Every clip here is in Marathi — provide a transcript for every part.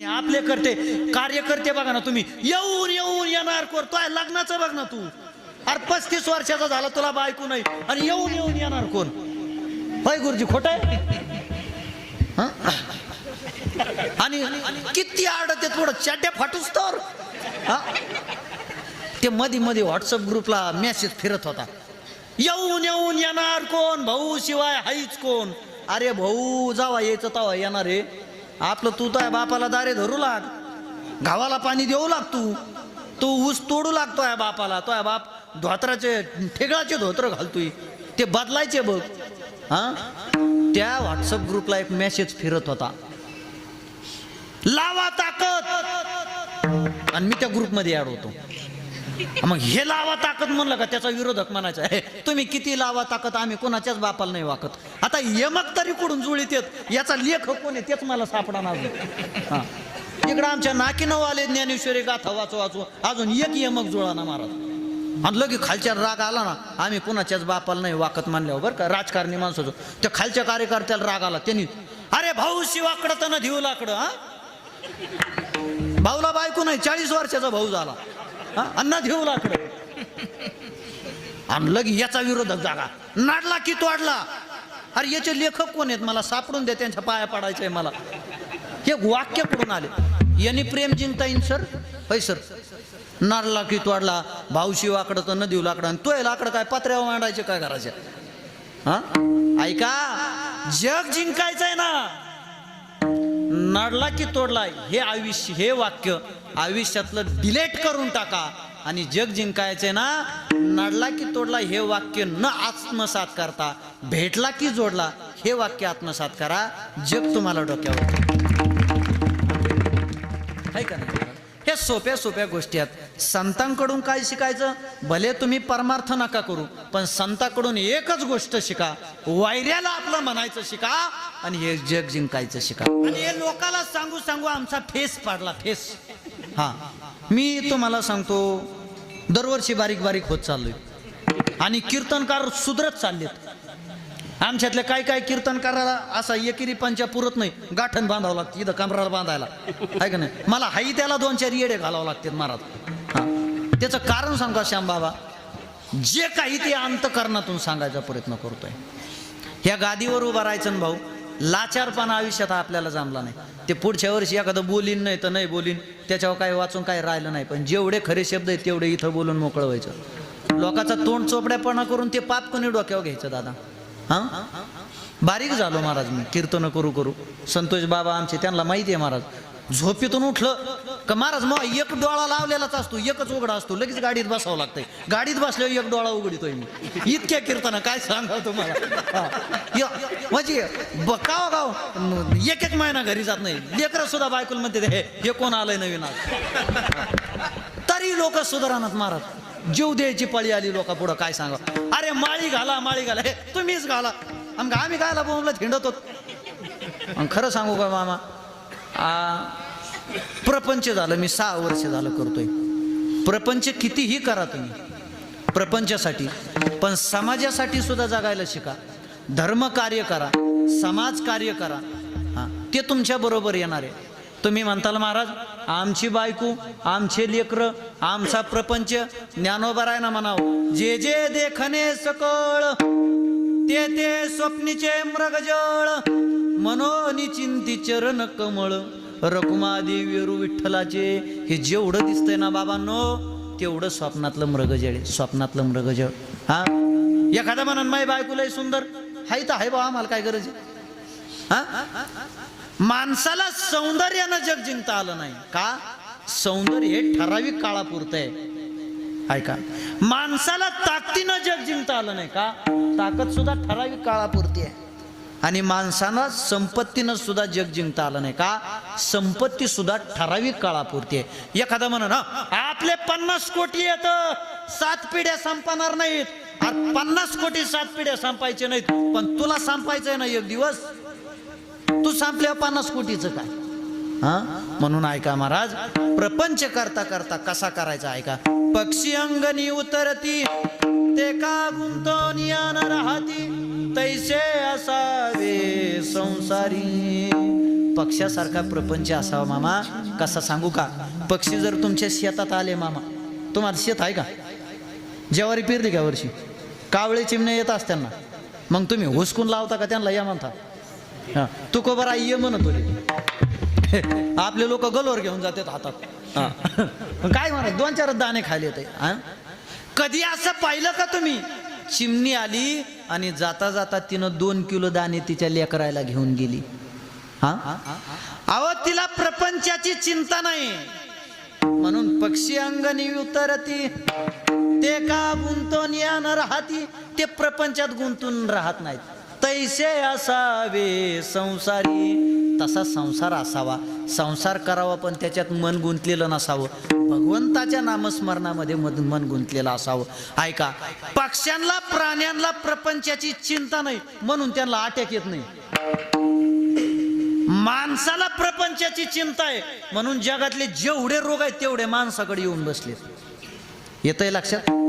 आपले करते कार्यकर्ते बघा ना तुम्ही. येऊन येऊन येणार कोण? लग्नाचं बघ ना तू. अरे पस्तीस वर्षाचा झाला तुला बायको नाही. आणि येऊन येऊन येणार कोण? होय गुरुजी खोट आहे? आणि किती आडत थोडं चाट्या फाटूस तर. हा? ते मध्ये मध्ये व्हॉट्सअप ग्रुपला मेसेज फिरत होता. येऊन येऊन येणार कोण? भाऊ शिवाय हाईच कोण? अरे भाऊ जावा यायचं तवा येणार रे आपलं तू तर बापाला दारे धरू लाग. गावाला पाणी देऊ लाग तू. तू ऊस तोडू लागतो या बापाला. तो बाप धोत्राचे ठेगळाचे धोत्र घालतोय. ते बदलायचे बघ. हा? त्या व्हॉट्सअप ग्रुपला एक मेसेज फिरत होता. लावा ताकद! आणि मी त्या ग्रुपमध्ये ऍड होतो. मग हे लावा ताकद म्हणलं का? त्याचा विरोधक म्हणायचा आहे तुम्ही किती लावा ताकद आम्ही कोणाच्याच बापाला नाही वाकत. आता यमक तरी कुठून जुळीत येत? याचा लेख कोण आहे तेच मला सापडणार नाही. हा. इकडं आमच्या नाकीनं आले ज्ञानेश्वरी गाथा वाचू वाचू. अजून एक यमक जुळा ना महाराज. आणि लगे खालच्या राग आला ना आम्ही कोणाच्याच बापाला नाही वाकत मानल्यावर बरं का राजकारणी माणसाचं. त्या खालच्या कार्यकर्त्याला राग आला त्यांनी अरे भाऊ शिवाकडं तर ना लाकडं हा? भाऊला बायको नाही चाळीस वर्षाचा भाऊ झाला. हा? घेऊ लाकडं. आणलं की याचा विरोधक जागा. नाडला की तोडला. अरे याचे लेखक कोण आहेत? मला सापडून दे त्यांच्या पाया पाडायचंय मला. हे वाक्य कुठून आले. यांनी प्रेम जिंकता येईन सर? होय सर. नाडला की तोडला. भाऊशी वाकडं तर न देऊ लाकडं. आणि तो लाकडं काय? पात्र्यावर मांडायचे काय करायचे? हा? ऐका. जग जिंकायचंय ना. नडला की तोडला हे आयुष्य हे वाक्य आयुष्यातलं डिलेट करून टाका. आणि जग जिंकायचे ना नडला की तोडला हे वाक्य न आत्मसात करता भेटला की जोडला हे वाक्य आत्मसात करा. जग तुम्हाला डोक्यावर आहे का नाही? इतक्या सोप्या सोप्या गोष्टी आहेत. संतांकडून काय शिकायचं? भले तुम्ही परमार्थ नका करू पण संताकडून एकच गोष्ट शिका. वायऱ्याला आपलं म्हणायचं शिका आणि हे जग जिंकायचं शिका. आणि हे लोकाला सांगू सांगू आमचा फेस पाडला फेस. हा. मी तुम्हाला सांगतो दरवर्षी बारीक बारीक होत चाललोय. आणि कीर्तनकार सुधरत चाललेत. आमच्यातले काय काय कीर्तन करायला असा एकेरी पंचा पुरत नाही. गाठण बांधावं लागतं इथं कमराला बांधायला. आहे का नाही? मला हाई त्याला दोन चार येडे घालावं लागतात महाराज. त्याचं कारण सांगा श्याम बाबा जे काही ते अंतकरणातून सांगायचा प्रयत्न करतोय. ह्या गादीवर उभा राहायचं ना भाऊ लाचारपणा आयुष्यात आपल्याला जमला नाही. ते पुढच्या वर्षी एखादं बोलीन नाही तर नाही बोलीन त्याच्यावर काय वाचून काय राहिलं नाही. पण जेवढे खरे शब्द आहेत तेवढे इथं बोलून मोकळं व्हायचं. लोकांचा तोंड चोपड्यापणा करून ते पाप कोणी डोक्यावर घ्यायचं दादा? हां? बारीक झालो महाराज मी. कीर्तन करू करू. संतोष बाबा आमचे त्यांना माहिती आहे महाराज. झोपेतून उठलं का महाराज मग एक डोळा लावलेलाच असतो एकच उघडा असतो. लगेच गाडीत बसावं लागतंय. गाडीत बसल्यावर एक डोळा उघडितोय मी. इतक्या कीर्तन काय सांगा तुम्हाला? म्हणजे बकाव हो गाव? एक एक महिना घरी जात नाही. लेकरं सुद्धा बायकुल म्हणते हे कोण आलंय नवीन तरी लोक सुधारणात महाराज. जीव द्यायची पळी आली लोक पुढं काय सांगा अरे माळी घाला माळी घाला. हे तुम्हीच घाला. आमका आम्ही गायला बोंबला हिंडत होत. खरं सांगू का मामा? आ, प्रपंच झालं मी सहा वर्ष झालं करतोय. प्रपंच कितीही करा तुम्ही. प्रपंचासाठी. पण समाजासाठी सुद्धा जगायला शिका. धर्म कार्य करा. समाज कार्य करा. हा ते तुमच्या बरोबर येणार आहे. तुम्ही म्हणताल महाराज आमची बायको आमचे लेकर आमचा प्रपंच ज्ञानोबर आहे ना म्हणाव. जे जे देखणे सकळ ते ते स्वप्नीचे मृगजळ मनोनी चिंती चरण कमळ रकुमादी वेरू विठ्ठलाचे हे जेवढं दिसतंय ना बाबांनो तेवढं स्वप्नातलं मृगजळ स्वप्नातलं मृगजळ. हा? एखादा म्हणून माई बायको लय सुंदर. हाय तर हाय बाबा आम्हाला काय गरज आहे? हा? माणसाला सौंदर्यानं जग जिंकता आलं नाही. का? सौंदर्य हे ठराविक काळापुरतं आहे. ऐका. माणसाला ताकदीनं जग जिंकता आलं नाही का? ताकद सुद्धा ठराविक काळापुरती आहे. आणि माणसानं संपत्तीनं सुद्धा जग जिंकता आलं नाही का? संपत्ती सुद्धा ठराविक काळापुरती आहे. एखादा म्हणून आपले पन्नास कोटी येत सात पिढ्या संपणार नाहीत. पन्नास कोटी सात पिढ्या संपायचे नाहीत पण तुला संपायचंय ना एक दिवस? तू संपल्या पन्नास कोटीचं काय? हा? म्हणून ऐका महाराज प्रपंच करता करता कसा करायचा ऐका. पक्षी अंगणी उतरती ते का गुंतवणियान राहती तैसे असावे संसारी. पक्षासारखा प्रपंच असावा मामा. कसा सांगू का? पक्षी जर तुमच्या शेतात आले मामा. तुम्हाला शेत आहे का? ज्वारी पेरली का वर्षी? कावळे चिमणे येत असताना मग तुम्ही हुसकून लावता का त्यांना? या म्हणता. हा. तू को बरा ये म्हणत होते. आपले लोक गलोर घेऊन जातात हातात. काय म्हणत दोन चार दाणे खायला येते कधी असं पाहिलं का तुम्ही? चिमणी आली आणि जाता जाता तिनं दोन किलो दाणे तिच्या लेकरायला घेऊन गेली. हा? अहो तिला प्रपंचाची चिंता नाही. म्हणून पक्षी अंगणी उतरती. ते का गुंतून यान राहती ते प्रपंचात गुंतून राहत नाहीत. तैसे असावे संसारी. तसा संसार असावा. संसार करावा पण त्याच्यात मन गुंतलेलं नसावं. भगवंताच्या नामस्मरणामध्ये मधून मन गुंतलेलं असावं. ऐका पक्ष्यांना प्राण्यांना प्रपंचाची चिंता नाही म्हणून त्यांना अटॅक येत नाही. माणसाला प्रपंचाची चिंता आहे म्हणून जगातले जेवढे रोग आहेत तेवढे माणसाकडे येऊन बसले येतंय लक्षात?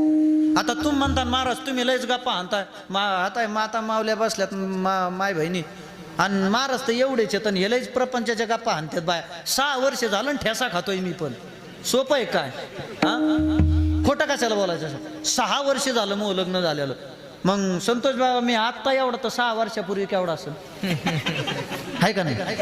आता तुम्ही म्हणता महाराज तुम्ही लयच गप्पा आणताय मा आता माता मावल्या बसल्यात मा माय बहिणी. आणि महाराज तर एवढेच येत आणि हे लयच प्रपंचाच्या गप्पा आणतात बाया. सहा वर्ष झालं आणि ठेसा खातोय मी पण. सोपं आहे काय? हा? खोटं कशाला बोलायचं सहा वर्ष झालं मग लग्न झालेलं. मग संतोष बाबा मी आत्ता एवढा तर सहा वर्षापूर्वी केवढा असेल? आहे का नाही?